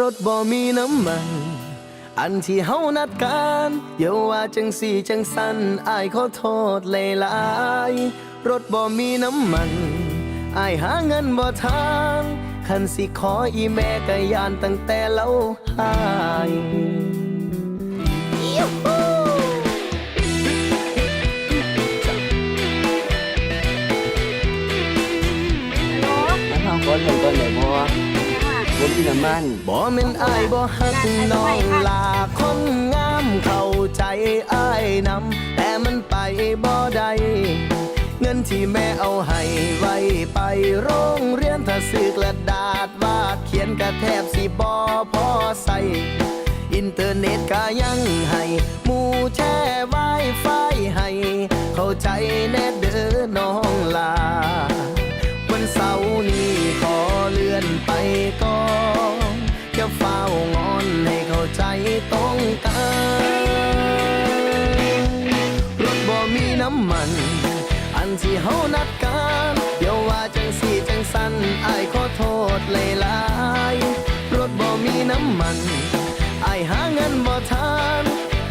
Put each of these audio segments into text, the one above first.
รถบ่มีน้ำมัน อันที่เฮานัดกันอย่าว่าจังสี่จังสันอายขอโทษหลายๆรถบ่มีน้ำมันอายหาเงินบ่ทางคันสิขออีแม่ก็ยานตั้งแต่เล่าหายมันทางคนเห็นต้นไหนบ่ บ่มีน้ำมันบ่แม่นอายบ่ฮักน้องลาคนงามเข้าใจอายนำแต่มันไปบ่ได้เงินที่แม่เอาให้ไว้ไปโรงเรียนถ้าซื้อกระดาษวาดเขียนกระแทบสิบ่พอใส่อินเทอร์เน็ตก็ยังให้หมู่แช่ไวไฟให้ เข้าใจแน่เด้อน้องลา ตรงกันรถบ่มีน้ำมัน อันที่เฮานัดกันเดี๋ยวว่าจังสี่จังสันอายขอโทษหลายๆรถบ่มีน้ำมันอายหาเงินบ่ทาน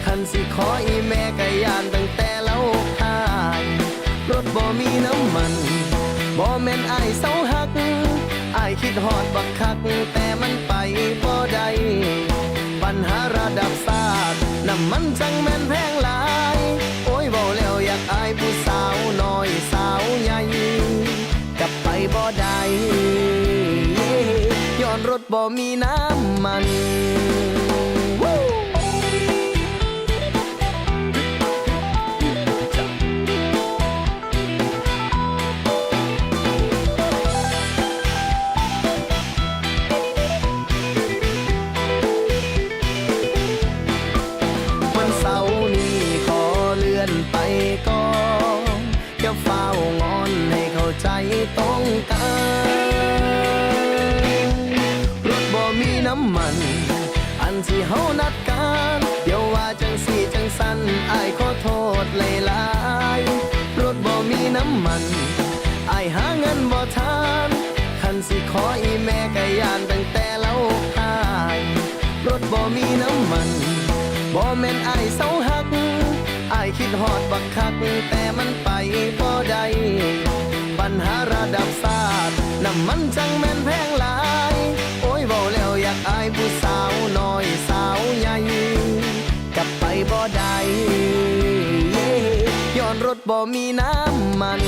คันสิขออีแม่ก็ยานตั้งแต่เล่าหายรถบ่มีน้ำมันบ่แม่นอายเศร้าหักอายคิดฮอดบักคัก แต่มันไปบ่ได้ปัญหาระดับศา มันจังแม่นแพงหลาย โอ้ยเบาแล้วอยากอายผู้สาวน้อยสาวใหญ่กลับไปบ่ได้ย้อนรถบ่มีน้ำมัน จะเฝ้างอนให้เข้าใจตรงกันรถบ่มีน้ำมัน อันที่เฮานัดกัน เดี๋ยวว่าจังสีจังสันอายขอโทษหลายๆรถบ่มีน้ำมันอายหาเงินบ่ทานคันสิขออีแม่ก็ยานตั้งแต่เล่าหายรถบ่มีน้ำมันบ่แม่นอายเศร้าหักอายคิดฮอดบักคักแต่มันไป น้ำมันจังแม่นแพงหลาย โอ้ยเบาแล้วอยากอายผู้สาวน้อยสาวใหญ่กลับไปบ่ได้ย้อนรถบ่มีน้ำมัน